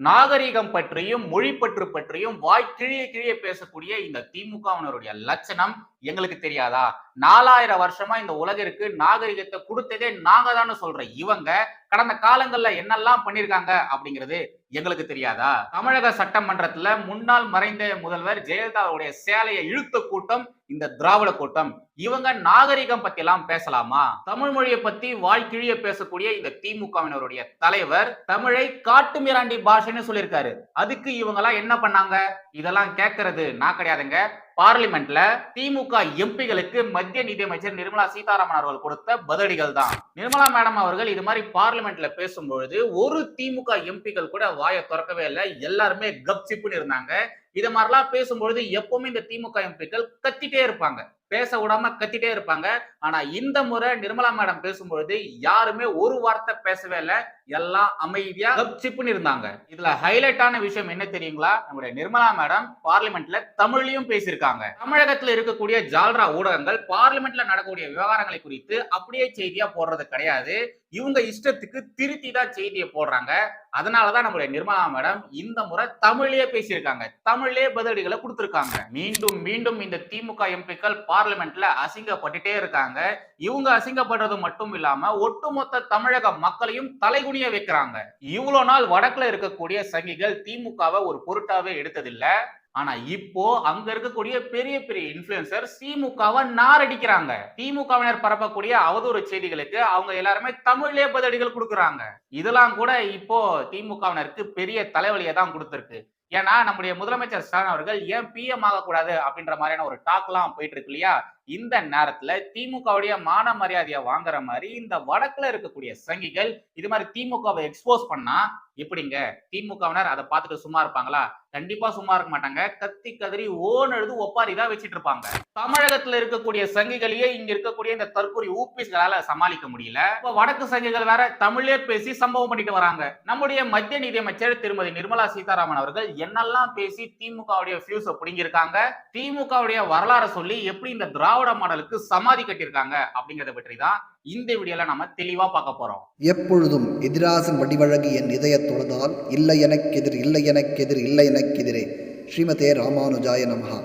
நாகரிகம் பற்றியும் மொழி பற்று பற்றியும் வாய் கிழிய கிழிய பேசக்கூடிய இந்த திமுகவினருடைய லட்சணம் எங்களுக்கு தெரியாதா? நாலாயிரம் வருஷமா இந்த உலகிற்கு நாகரிகத்தை கொடுத்ததே நாங்க தானே சொல்ற இவங்க கடந்த காலங்கள்ல என்னெல்லாம் பண்ணிருக்காங்க அப்படிங்கிறது எங்களுக்கு தெரியாதா? தமிழக சட்டமன்றத்துல முன்னாள் மறைந்த முதல்வர் ஜெயலலிதாவுடைய சேலையை இழுத்த கூட்டம் இந்த திராவிட கூட்டம். இவங்க நாகரிகம் பத்தி எல்லாம் பேசலாமா? தமிழ் மொழியை பத்தி வாய் பேசக்கூடிய இந்த திமுகவினருடைய தலைவர் தமிழை காட்டுமிராண்டி பாஷைன்னு சொல்லியிருக்காரு. அதுக்கு இவங்க எல்லாம் என்ன பண்ணாங்க? இதெல்லாம் கேட்கறது நான் கிடையாதுங்க பார்லிமெண்ட்ல திமுக எம்பிகளுக்கு மத்திய நிதியமைச்சர் நிர்மலா சீதாராமன் அவர்கள் கொடுத்த பதிலடிகள் தான் நிர்மலா மேடம் அவர்கள் இது மாதிரி பார்லிமெண்ட்ல பேசும்பொழுது ஒரு திமுக எம்பிகள் கூட வாயை திறக்கவே இல்லை. எல்லாருமே கப்சிப்புன்னு இருந்தாங்க. இது மாதிரிலாம் பேசும்பொழுது எப்பவுமே இந்த திமுக எம்பிக்கள் கத்திட்டே இருப்பாங்க. பேச விடாம கத்திட்டே இருப்பாங்க. ஆனா இந்த முறை நிர்மலா மேடம் பேசும்பொழுது யாருமே ஒரு வார்த்தை பேசவே இல்லை. எல்லாம் அமைதியா கப்சிப்புன்னு இருந்தாங்க. இதுல ஹைலைட்டான விஷயம் என்ன தெரியுங்களா? நம்முடைய நிர்மலா மேடம் பார்லிமெண்ட்ல தமிழ்லயும் பேசியிருக்காங்க. தமிழகத்துல இருக்கக்கூடிய ஜால்ரா ஊடகங்கள் பார்லிமெண்ட்ல நடக்கக்கூடிய விவகாரங்களை குறித்து அப்படியே செய்தியா போடுறது கிடையாது. இவங்க இஷ்டத்துக்கு திருத்தி தான் செய்தியை போடுறாங்க. அதனாலதான் நம்முடைய நிர்மலா மேடம் இந்த முறை தமிழ்லயே பேசியிருக்காங்க. தமிழ்லயே பதிலடிகளை கொடுத்திருக்காங்க. மீண்டும் மீண்டும் இந்த திமுக எம்பிக்கள் பார்லிமெண்ட்ல அசிங்கப்பட்டுட்டே இருக்காங்க. இவங்க அசிங்கப்படுறது மட்டும் இல்லாம ஒட்டுமொத்த தமிழக மக்களையும் தலைகுனிய வைக்கிறாங்க. இவ்வளவு நாள் வடக்குல இருக்கக்கூடிய சங்கிகள் திமுகவை ஒரு பொருட்டாவே எடுத்ததில்ல. ஆனா இப்போ அங்க இருக்கக்கூடிய பெரிய பெரிய இன்ஃபுளுசர் திமுகவை நாரடிக்கிறாங்க. திமுகவினர் பரப்பக்கூடிய அவதூறு செய்திகளுக்கு அவங்க எல்லாருமே தமிழ்லயே பதிலடிகள் கொடுக்குறாங்க. இதெல்லாம் கூட இப்போ திமுகவினருக்கு பெரிய தலைவலியை தான் கொடுத்துருக்கு. ஏன்னா நம்முடைய முதலமைச்சர் ஸ்டாலின் அவர்கள் ஏன் பிஎம் ஆகக்கூடாது அப்படின்ற மாதிரியான ஒரு டாக்லாம் போயிட்டு இருக்கு இல்லையா? இந்த நேரத்துல திமுகவுடைய மான மரியாதையை வாங்குற மாதிரி இந்த வடக்குல இருக்கக்கூடிய சங்கிகள் இது மாதிரி திமுகவை எக்ஸ்போஸ் பண்ணா எப்படிங்க? திமுகவினர் அதை பார்த்துட்டு சும்மா இருப்பாங்களா? கண்டிப்பா சும்மா இருக்க மாட்டாங்க. கத்தி கதறி ஓன் எழுது ஒப்பாரி தான் வச்சிட்டு இருப்பாங்க தமிழகத்துல இருக்கக்கூடிய சங்கிகளையே இங்க இருக்கக்கூடிய இந்த தற்கொலை ஊபிஸ்களால சமாளிக்க முடியல. இப்ப வடக்கு சங்கிகள் வேற தமிழே பேசி சம்பவம் பண்ணிட்டு வராங்க. நம்முடைய மத்திய நிதியமைச்சர் திருமதி நிர்மலா சீதாராமன் அவர்கள் என்னெல்லாம் பேசி திமுகவுடைய ஃபியூஸ பிடிங்கிருக்காங்க திமுகவுடைய வரலாறை சொல்லி எப்படி இந்த திராவிட மாடலுக்கு சமாதி கட்டியிருக்காங்க அப்படிங்கறத பற்றி தான் இந்த வீடியோல நம்ம தெளிவா பார்க்க போறோம். எப்பொழுதும் எதிராசன் வடிவழகு என் இதயத் தொழுதால் இல்லை எனக்கெதிர் இல்லை எனக்கெதிர் இல்லை எனக்கெதிரே. ஸ்ரீமதே ராமானுஜாய நமஹா.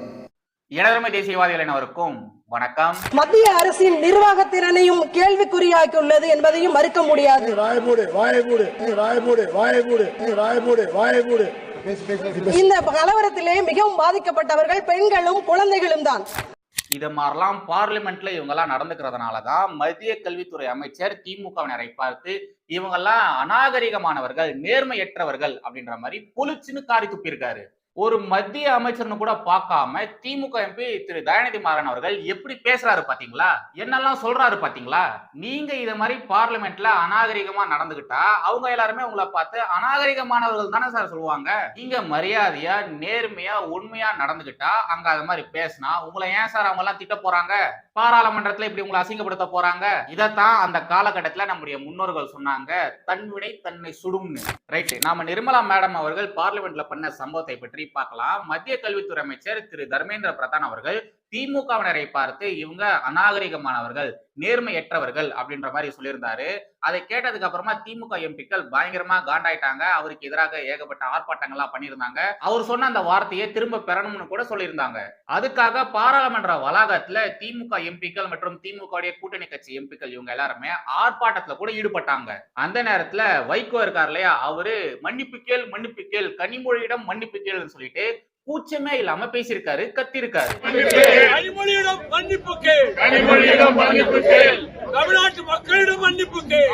இடதுமை தேசியவாதிகள் அனைவருக்கும் வணக்கம். மத்திய அரசின் நிர்வாகத்திறனையும் கேள்விக்குறியாக்கியுள்ளது என்பதையும் மறுக்க முடியாது. நீ வாய மூடு வாய மூடு நீ வாய மூடு வாய மூடு நீ வாய மூடு வாய மூடு பேசு பேசு பேசு பேசு இந்த கலவரத்திலே மிகவும் பாதிக்கப்பட்டவர்கள் பெண்களும் குழந்தைகளும் தான் இது மாதிரிலாம் பார்லிமெண்ட்ல இவங்கெல்லாம் நடந்துக்கிறதுனால தான் மத்திய கல்வித்துறை அமைச்சர் திமுகவினரை பார்த்து இவங்கெல்லாம் அநாகரிகமானவர்கள் நேர்மையற்றவர்கள் அப்படின்ற மாதிரி புலிச்சுன்னு காரி துப்பியிருக்காரு. ஒரு மத்திய அமைச்சர்னு கூட பார்க்காம திமுக எம்பி திரு. தயாநிதி மாறன் அவர்கள் எப்படி பேசுறாரு பாத்தீங்களா? என்னெல்லாம் சொல்றாரு பாத்தீங்களா? நீங்க இத மாதிரி பார்லிமெண்ட்ல அநாகரிகமா நடந்துகிட்டா அவங்க எல்லாருமே உங்களை பார்த்து அநாகரிகமானவர்கள் தானே சார் சொல்லுவாங்க. நீங்க மரியாதையா நேர்மையா உண்மையா நடந்துகிட்டா அங்க அது மாதிரி பேசினா உங்களை ஏன் சார் அவங்க எல்லாம் திட்ட போறாங்க? பாராளுமன்றத்துல இப்படி உங்களை அசிங்கப்படுத்த போறாங்க? இதைத்தான் அந்த காலகட்டத்துல நம்முடைய முன்னோர்கள் சொன்னாங்க. தன்வினை தன்னை சுடும்னு. ரைட் நாம நிர்மலா மேடம் அவர்கள் பார்லிமெண்ட்ல பண்ண சம்பவத்தை பற்றி பார்க்கலாம்? மத்திய கல்வித்துறை அமைச்சர் திரு தர்மேந்திர பிரதான் அவர்கள் திமுகவினரை பார்த்து இவங்க அநாகரிகமானவர்கள் நேர்மையற்றவர்கள் அப்படின்ற மாதிரி சொல்லியிருந்தாரு. அதை கேட்டதுக்கு அப்புறமா திமுக எம்பிக்கள் பயங்கரமா காண்டாயிட்டாங்க. அவருக்கு எதிராக ஏகப்பட்ட ஆர்ப்பாட்டங்கள்லாம் பண்ணியிருந்தாங்க. அவர் சொன்ன அந்த வார்த்தையை திரும்ப பெறணும்னு கூட சொல்லியிருந்தாங்க. அதுக்காக பாராளுமன்ற வளாகத்துல திமுக எம்பிக்கள் மற்றும் திமுக கூட்டணி கட்சி எம்பிக்கள் இவங்க எல்லாருமே ஆர்ப்பாட்டத்துல கூட ஈடுபட்டாங்க. அந்த நேரத்துல வைகோ இருக்கார் இல்லையா? அவரு மன்னிப்பு கேள் மன்னிப்பு கேள் கனிமொழியிடம் மன்னிப்பு கேள்னு சொல்லிட்டு கூச்சமே இல்லாம பேசியிருக்காரு கத்திருக்காரு கனிமொழியிடம் மன்னிப்பு கேள். கனிமொழியிடம் மன்னிப்பு கேள். தமிழ்நாட்டு மக்களிடம் மன்னிப்பு கேள்.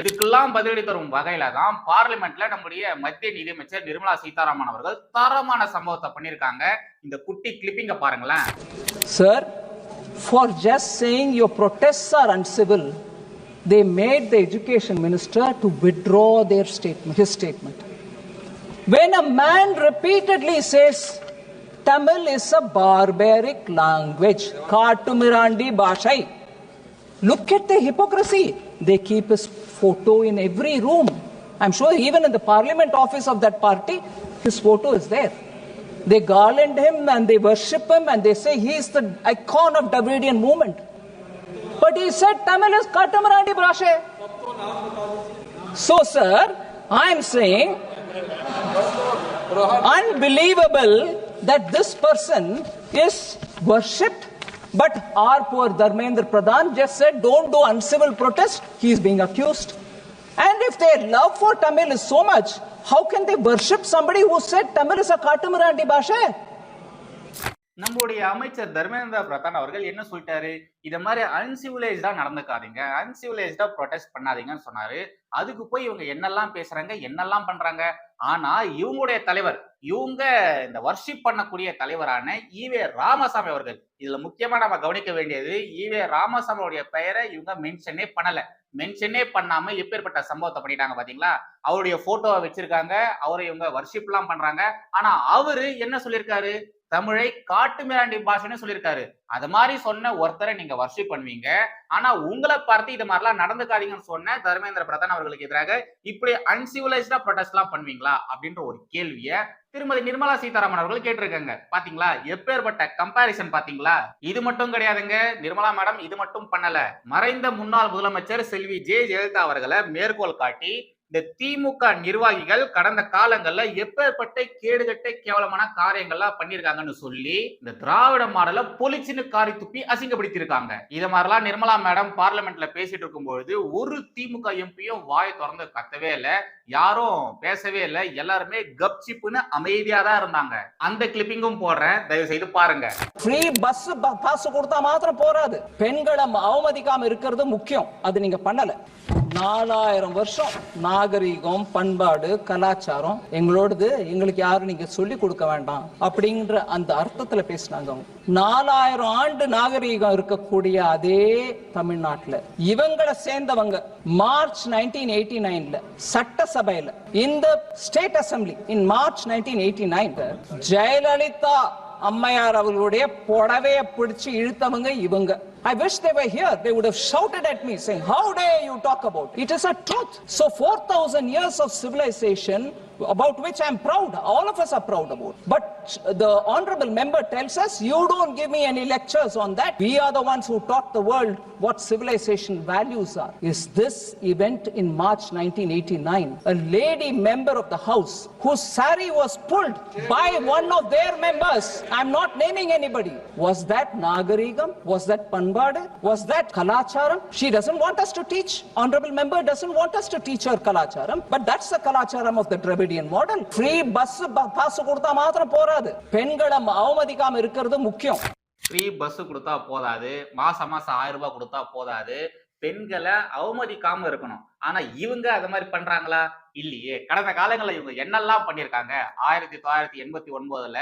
இதுக்கெல்லாம் பதிலடி தரும் வகையில தான் பார்லிமெண்ட்ல நம்முடைய மத்திய நிதியமைச்சர் நிர்மலா சீதாராமன் அவர்கள் தரமான சம்பவத்தை பண்ணிருக்காங்க இந்த குட்டி கிளிப்பிங்க பாருங்களேன். Sir, for just saying your protests are uncivil, they made the education minister to withdraw their statement, his statement. When a man repeatedly says Tamil is a barbaric language, Katumirandi Bashai, look at the hypocrisy. They keep his photo in every room. I'm sure even in the parliament office of that party, his photo is there. They garland him and they worship him and they say he is the icon of Dravidian movement. But he said Tamil is Katamarandi Brashe. So, sir, I am saying Unbelievable that this person is worshipped. But our poor Dharmendra Pradhan just said, don't do uncivil protest. He is being accused. And if their love for Tamil is so much, how can they worship somebody who said Tamil is a Katamarandi Bhasha? நம்முடைய அமைச்சர் தர்மேந்திர பிரதான் அவர்கள் என்ன சொல்லிட்டாரு? இத மாதிரி அன்சிவிலைஸ்டா நடந்துக்காதீங்க. அன்சிவிலைஸ்டா protest பண்ணாதீங்கன்னு சொன்னாரு. அதுக்கு போய் இவங்க என்னெல்லாம் பேசுறாங்க என்னெல்லாம் பண்றாங்க? ஆனா இவங்களுடைய தலைவர் இவங்க இந்த வர்ஷிப் பண்ணக்கூடிய தலைவரான ஈவே ராமசாமி அவர்கள். இதுல முக்கியமா நம்ம கவனிக்க வேண்டியது ஈவே ராமசாமியோடைய பெயரை இவங்க மென்ஷனே பண்ணல. மென்ஷனே பண்ணாம எப்பேற்பட்ட சம்பவத்தை பண்ணிட்டாங்க பாத்தீங்களா? அவருடைய போட்டோவை வச்சிருக்காங்க. அவரை இவங்க வர்ஷிப் எல்லாம் பண்றாங்க. ஆனா அவரு என்ன சொல்லியிருக்காரு தமிழை காட்டு மிராண்டி பாஷைன்னு சொல்லியிருக்காரு அது மாதிரி சொன்ன ஒருத்தரை நீங்க வர்ஷிப் பண்ணுவீங்க. ஆனா உங்களை பார்த்து இது மாதிரிலாம் நடந்துக்காதீங்கன்னு சொன்ன தர்மேந்திர பிரதான் அவர்களுக்கு எதிராக இப்படி அன்சிவிலைஸ்டா ப்ரொடெஸ்ட் எல்லாம் பண்ணுவீங்களா? அப்படின்ற ஒரு கேள்விய திருமதி நிர்மலா சீதாராமன் அவர்கள் கேட்டிருக்காங்க. பாத்தீங்களா? எப்பேற்பட்ட கம்பாரிசன் பாத்தீங்களா? இது மட்டும் கிடையாதுங்க. நிர்மலா மேடம் இது மட்டும் பண்ணல. மறைந்த முன்னாள் முதலமைச்சர் செல்வி ஜே ஜெயலலிதா அவர்களை மேற்கோள் காட்டி இந்த திமுக நிர்வாகிகள் கடந்த காலங்கள்ல எப்பேற்பட்ட கேடுகட்ட கேவலமான காரியங்கள்லாம் பண்ணிருக்காங்கன்னு சொல்லி இந்த திராவிட மாடல பொலிச்சின்னு காரி துப்பி அசிங்கப்படுத்தியிருக்காங்க. இத மாதிரிலாம் நிர்மலா மேடம் பார்லிமெண்ட்ல பேசிட்டு இருக்கும்பொழுது ஒரு திமுக எம்பியும் வாய் திறந்து கத்தவே இல்ல யாரும் பேசவே இல்லை எல்லாருமே கப்சிப்புன்னு அமைதியா தான் இருந்தாங்க. அந்த கிளிப்பிங்கும் போடுறேன். தயவு செய்து பாருங்க ஃப்ரீ பஸ் பாஸ் கொடுத்தா மாத்திரம் போறாது. பெண்களை அவமதிக்காம இருக்கிறது முக்கியம். அது நீங்க பண்ணல. நாலாயிரம் வருஷம் நாகரீகம் பண்பாடு கலாச்சாரம் எங்களோடது எங்களுக்கு யாரும் நீங்க சொல்லி கொடுக்க வேண்டாம் அப்படிங்கிற அந்த அர்த்தத்துல பேசினாங்க நாலாயிரம் ஆண்டு நாகரீகம் இருக்கக்கூடிய அதே தமிழ்நாட்டுல. இவங்களை சேர்ந்தவங்க மார்ச் நைன்டீன் எயிட்டி நைன்ல சட்டசபையில இந்த state assembly in March nineteen eighty nine Jayalalithaa அம்மையார் அவர்களுடைய புடவைய பிடிச்சு இழுத்தவங்க இவங்க I wish they were here. They would have shouted at me saying, How dare you talk about? It is a truth. So 4,000 years of civilization about which I'm proud. All of us are proud about. But the honorable member tells us, You don't give me any lectures on that. We are the ones who taught the world what civilization values are. Is this event in March 1989? A lady member of the House whose sari was pulled by one of their members. I'm not naming anybody. Was that Nagarigam? Was that Panbade? Was that Kalacharam? She doesn't want us to teach. Honorable member doesn't want us to teach her Kalacharam. But that's the Kalacharam of the Dravidian model free bus pass கொடுத்தா மாத்திரம் போறாது. பெண்களை அவமதிக்காம இருக்கிறது முக்கியம். Free bus கொடுத்தா போதாது. மாசம் மாசம் ஆயிரம் ரூபாய் கொடுத்தா போதாது. பெண்களை அவமதிக்காம இருக்கணும். ஆனா இவங்க அது மாதிரி பண்றாங்களா? இல்லையே. கடந்த காலங்களில் இவங்க என்னெல்லாம் பண்ணியிருக்காங்க? ஆயிரத்தி தொள்ளாயிரத்தி எண்பத்தி ஒன்பதுல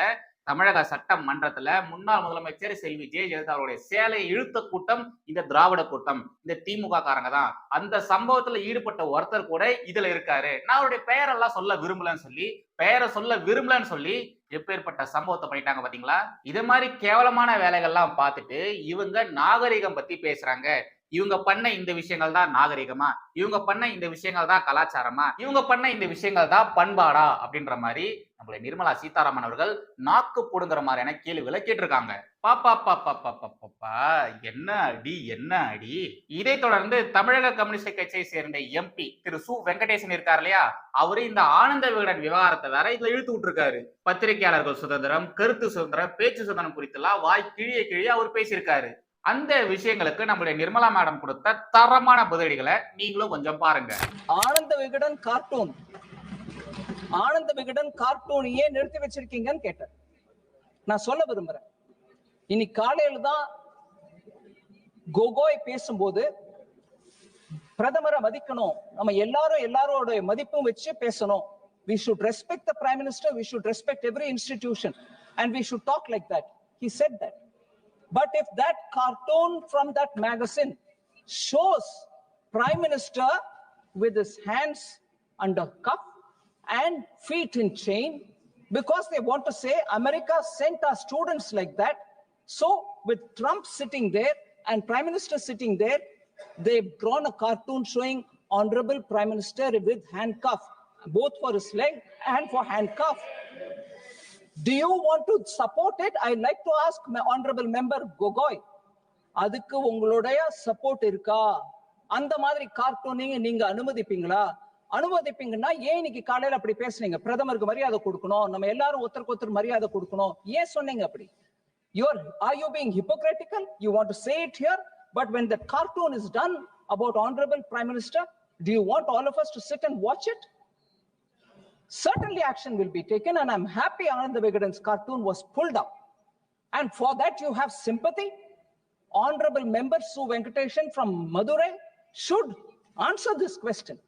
தமிழக சட்டமன்றத்துல முன்னாள் முதலமைச்சர் செல்வி ஜெய ஜெயலலிதா அவருடைய சேலை இழுத்த கூட்டம் இந்த திராவிட கூட்டம் இந்த திமுக காரங்க தான். அந்த சம்பவத்துல ஈடுபட்ட ஒருத்தர் கூட இதுல இருக்காரு. நான் அவருடைய பெயரெல்லாம் சொல்ல விரும்பலன்னு சொல்லி பெயரை சொல்ல விரும்பலன்னு சொல்லி எப்பேற்பட்ட சம்பவத்தை பண்ணிட்டாங்க பாத்தீங்களா? இது மாதிரி கேவலமான வேலைகள்லாம் பார்த்துட்டு இவங்க நாகரிகம் பத்தி பேசுறாங்க. இவங்க பண்ண இந்த விஷயங்கள் தான் நாகரிகமா? இவங்க பண்ண இந்த விஷயங்கள் தான் கலாச்சாரமா? இவங்க பண்ண இந்த விஷயங்கள் தான் பண்பாடா? அப்படின்ற மாதிரி நம்மளுடைய நிர்மலா சீதாராமன் அவர்கள் நாக்கு போடுங்கிற மாதிரியான கேள்விகளை கேட்டிருக்காங்க. பாப்பா பாப்பா பாப்பா பாப்பா என்ன அடி என்ன அடி? இதை தொடர்ந்து தமிழக கம்யூனிஸ்ட் கட்சியை சேர்ந்த எம்பி திரு சு வெங்கடேசன் இருக்கார் இல்லையா? அவரு இந்த ஆனந்த விகடன் விவகாரத்தை வேற இதுல இழுத்து விட்டுருக்காரு. பத்திரிகையாளர்கள் சுதந்திரம் கருத்து சுதந்திரம் பேச்சு சுதந்திரம் குறித்தெல்லாம் வாய் கிழிய கிழிய அவர் பேசியிருக்காரு. அந்த விஷயங்களுக்கு நம்மளுடைய நிர்மலா மேடம் கொடுத்த தரமான பதிலடிகளை நீங்களும் கொஞ்சம் பாருங்க. ஆனந்த விகடன் கார்ட்டூன் ஆனந்த விகடன் கார்ட்டூன் ஏன் நிறுத்தி வச்சிருக்கீங்கன்னு கேட்டேன். நான் சொல்ல விரும்புறேன். இன்னைக்கு காலையில தான் கோகோய் பேசும்போது பிரதமரை மதிக்கணும். நம்ம எல்லாரும் எல்லாரோட மதிப்பும் வச்சு பேசணும். We should respect the prime minister we should respect every institution and we should talk like that he said that but if that cartoon from that magazine shows prime minister with his hands under cuff and feet in chain because they want to say America sent our students like that. So with Trump sitting there and Prime Minister sitting there, they've drawn a cartoon showing Honorable Prime Minister with handcuff, both for his leg and for handcuff. Do you want to support it? I like to ask my honorable member Gogoi. அதுக்கு உங்களுடைய support இருக்கா அந்த மாதிரி கார்ட்டூனிங்க நீங்க அனுமதிப்பீங்களா அனுமதிப்பீங்கன்னா ஏன் இன்னைக்கு காலையில அப்படி பேசுறீங்க பிரதமருக்கு மரியாதை கொடுக்கணும் நம்ம எல்லாரும் ஒருத்தருக்கு ஒருத்தர் மரியாதை கொடுக்கணும் ஏன் சொன்னீங்க அப்படி your are you being hypocritical you want to say it here but when the cartoon is done about honourable prime minister to you want all of us to sit and watch it Certainly action will be taken and I'm happy Anand Vigadan's cartoon was pulled up. And for that you have sympathy. Honorable member Venkateshan from Madurai should answer this question.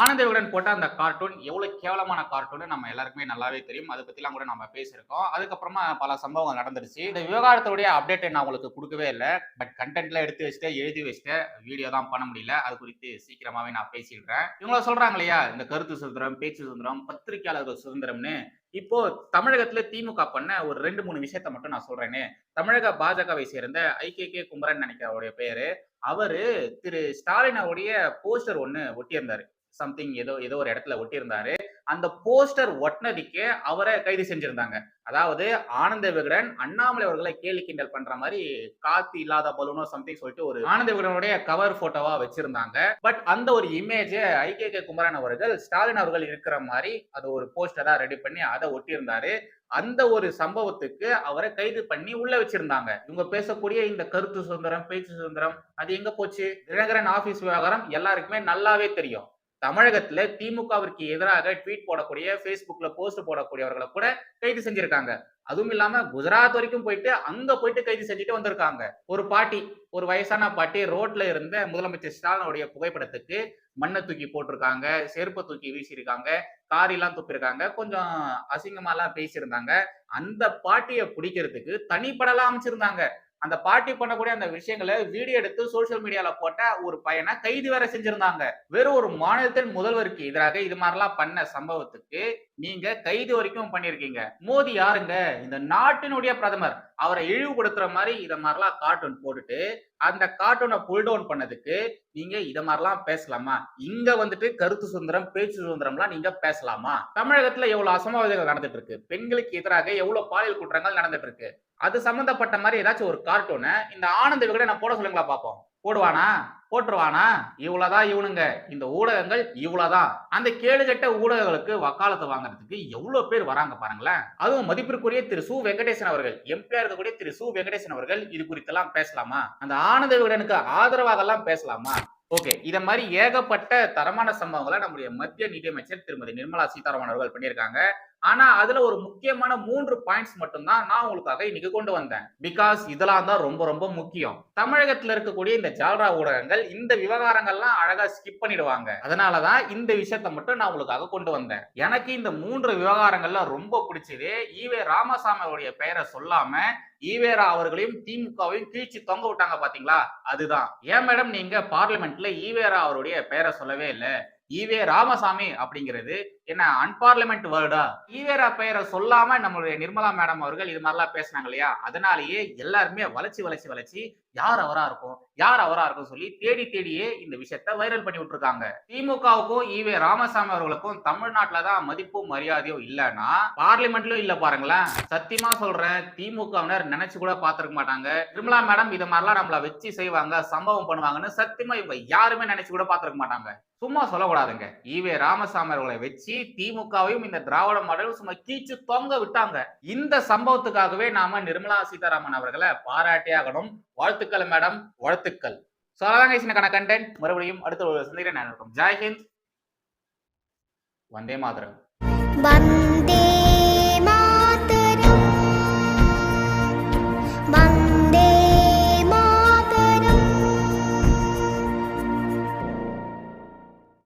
Ananda Vikatan போட்ட அந்த cartoon எவ்வளவு கேவலமான cartoon நம்ம எல்லாருக்குமே நல்லாவே தெரியும். அதை பத்திலாம் கூட நம்ம பேசியிருக்கோம். அதுக்கப்புறமா பல சம்பவங்கள் நடந்துருச்சு. இந்த விவகாரத்துடைய அப்டேட்டை நான் உங்களுக்கு கொடுக்கவே இல்லை. பட் கண்டென்ட்ல எடுத்து வச்சுட்டு எழுதி வச்சுட்டு வீடியோ தான் பண்ண முடியல. அது குறித்து சீக்கிரமாவே நான் பேசிடுறேன். இவங்கள சொல்றாங்க இல்லையா? இந்த கருத்து சுதந்திரம் பேச்சு சுதந்திரம் பத்திரிகையாளர்கள் சுதந்திரம்னு. இப்போ தமிழகத்துல திமுக பண்ண ஒரு ரெண்டு மூணு விஷயத்த மட்டும் நான் சொல்றேன்னு தமிழக பாஜகவை சேர்ந்த ஐகேகே குமரன் நினைக்கிற அவருடைய பேரு அவரு திரு ஸ்டாலின் அவருடைய போஸ்டர் ஒண்ணு ஒட்டியிருந்தாரு. சம்திங் ஏதோ ஏதோ ஒரு இடத்துல ஒட்டியிருந்தாரு. அந்த போஸ்டர் ஒட்டினதுக்கே அவரை கைது செஞ்சிருந்தாங்க. அதாவது ஆனந்த விகடன் அண்ணாமலை அவர்களை கேலி கிண்டல் பண்ற மாதிரி காத்து இல்லாத பலூனோ சம்திங் சொல்லிட்டு ஒரு ஆனந்த விகடனுடைய கவர் போட்டோவா வச்சிருந்தாங்க. பட் அந்த ஒரு இமேஜ் ஐகே கே குமரன் அவர்கள் ஸ்டாலின் அவர்கள் இருக்கிற மாதிரி அது ஒரு போஸ்டரா ரெடி பண்ணி அதை ஒட்டியிருந்தாரு. அந்த ஒரு சம்பவத்துக்கு அவரை கைது பண்ணி உள்ள வச்சிருந்தாங்க. இவங்க பேசக்கூடிய இந்த கருத்து சுதந்திரம் பேச்சு சுதந்திரம் அது எங்க போச்சு? தினகரன் ஆபீஸ் விவகாரம் எல்லாருக்குமே நல்லாவே தெரியும். தமிழகத்துல திமுகவிற்கு எதிராக ட்வீட் போடக்கூடிய பேஸ்புக்ல போஸ்ட் போடக்கூடியவர்களை கூட கைது செஞ்சிருக்காங்க. அதுவும் இல்லாம குஜராத் வரைக்கும் போயிட்டு அங்க போயிட்டு கைது செஞ்சுட்டு வந்திருக்காங்க. ஒரு பாட்டி ஒரு வயசான பாட்டி ரோட்ல இருந்த முதலமைச்சர் ஸ்டாலினுடைய புகைப்படத்துக்கு மண்ணை தூக்கி போட்டிருக்காங்க செருப்பை தூக்கி வீசியிருக்காங்க காரிலாம் துப்பிருக்காங்க கொஞ்சம் அசிங்கமாலாம் பேசியிருந்தாங்க. அந்த பாட்டியை பிடிக்கிறதுக்கு தனிப்படலாம் அமைச்சிருந்தாங்க. அந்த பாட்டி பண்ணக்கூடிய அந்த விஷயங்களை வீடியோ எடுத்து சோசியல் மீடியால போட்ட ஒரு பையனை கைது வேற செஞ்சிருந்தாங்க. வெறும் ஒரு மாநிலத்தின் முதல்வருக்கு எதிராக இது மாதிரிலாம் பண்ண சம்பவத்துக்கு நீங்க கைது வரைக்கும் பண்ணிருக்கீங்க மோடி யாருங்க? இந்த நாட்டினுடைய பிரதமர். அவரை இழிவுபடுத்துற மாதிரி இத மாதிரிலாம் கார்ட்டூன் போட்டுட்டு அந்த கார்ட்டூனை புல் டவுன் பண்ணதுக்கு நீங்க இத மாதிரிலாம் பேசலாமா? இங்க வந்துட்டு கருத்து சுதந்திரம் பேச்சு சுதந்திரம்லாம் நீங்க பேசலாமா? தமிழகத்துல எவ்வளவு அசம்பாவிதங்கள் நடந்துட்டு இருக்கு பெண்களுக்கு எதிராக எவ்வளவு பாலியல் குற்றங்கள் நடந்துட்டு இருக்கு அது சம்பந்தப்பட்ட மாதிரி ஏதாச்சும் ஒரு கார்ட்டூனை இந்த ஆனந்த விகடன் நான் போட சொல்லுங்களா பார்ப்போம் போடுவானா? போட்டுருவானா? இவ்வளோதான் இவனுங்க. இந்த ஊடகங்கள் இவ்வளோதான் அந்த கேடுகட்ட ஊடகங்களுக்கு வக்காலத்தை வாங்குறதுக்கு எவ்வளோ பேர் வராங்க பாருங்களேன். அதுவும் மதிப்பிற்குரிய திரு சு. வெங்கடேசன் அவர்கள் எம்பியா இருக்கக்கூடிய திரு சு. வெங்கடேசன் அவர்கள் இது குறித்தெல்லாம் பேசலாமா? அந்த ஆனந்த விகடனுக்கு ஆதரவாக பேசலாமா? ஓகே இதை மாதிரி ஏகப்பட்ட தரமான சம்பவங்களை நம்முடைய மத்திய நிதியமைச்சர் திருமதி நிர்மலா சீதாராமன் அவர்கள் பண்ணியிருக்காங்க. ஆனா அதுல ஒரு முக்கியமான மூன்று பாயிண்ட்ஸ் மட்டும்தான் நான் உங்களுக்காக இன்னைக்கு கொண்டு வந்தேன். பிகாஸ் இதெல்லாம் தான் ரொம்ப ரொம்ப முக்கியம். தமிழகத்துல இருக்கக்கூடிய இந்த ஜால்ரா ஊடகங்கள் இந்த விவகாரங்கள்லாம் அழகா ஸ்கிப் பண்ணிடுவாங்க. அதனாலதான் இந்த விஷயத்த மட்டும் நான் உங்களுக்காக கொண்டு வந்தேன். எனக்கு இந்த மூன்று விவகாரங்கள்லாம் ரொம்ப பிடிச்சது. ஈவே ராமசாமியோடைய பெயரை சொல்லாம ஈவேரா அவர்களையும் திமுகவையும் கீழ்ச்சி தொங்க விட்டாங்க பாத்தீங்களா? அதுதான். ஏன் மேடம் நீங்க பார்லிமெண்ட்ல ஈவேரா அவருடைய பெயரை சொல்லவே இல்லை? ஈவே ராமசாமி அப்படிங்கிறது என்ன அன்பார்லிமெண்ட் வேர்டா ஈவேரா பெயரை சொல்லாம நம்மளுடைய நிர்மலா மேடம் அவர்கள் இது மாதிரிலாம் பேசினாங்க இல்லையா? அதனாலேயே எல்லாருமே வளர்ச்சி வளர்ச்சி வளர்ச்சி யார் அவரா இருக்கும்? யார் அவரா இருக்கும் சொல்லி தேடி தேடியே இந்த விஷயத்த வைரல் பண்ணி விட்டுருக்காங்க. திமுகவுக்கும் ஈவே ராமசாமி அவர்களுக்கும் தமிழ்நாட்டுல தான் மதிப்பும் மரியாதையும் இல்லைன்னா பார்லிமெண்ட்லயும் இல்ல பாருங்களேன். சத்தியமா சொல்றேன் திமுகவினர் நினைச்சு கூட பாத்துருக்க மாட்டாங்க. நிர்மலா மேடம் இது மாதிரிலாம் நம்மள வச்சு செய்வாங்க சம்பவம் பண்ணுவாங்கன்னு சத்தியமா இவங்க யாருமே நினைச்சு கூட பாத்துருக்க மாட்டாங்க. சும்மா சொல்லக்கூடாதுங்க. ஈவே ராமசாமி அவர்களை வச்சு கட்சி திமுகவையும் இந்த திராவிட மாடல் சும்மா தொங்க விட்டாங்க. இந்த சம்பவத்துக்காகவே நாம நிர்மலா சீதாராமன் அவர்களை பாராட்டே ஆகணும் வாழ்த்துக்கள் மேடம். வாழ்த்துக்கள். ஸோ அதான் கண்டென்ட் மறுபடியும் அடுத்த ஒரு சந்திக்கிறேன். நான் இருக்கும் ஜெய்ஹிந்த் வந்தே மாதரம்.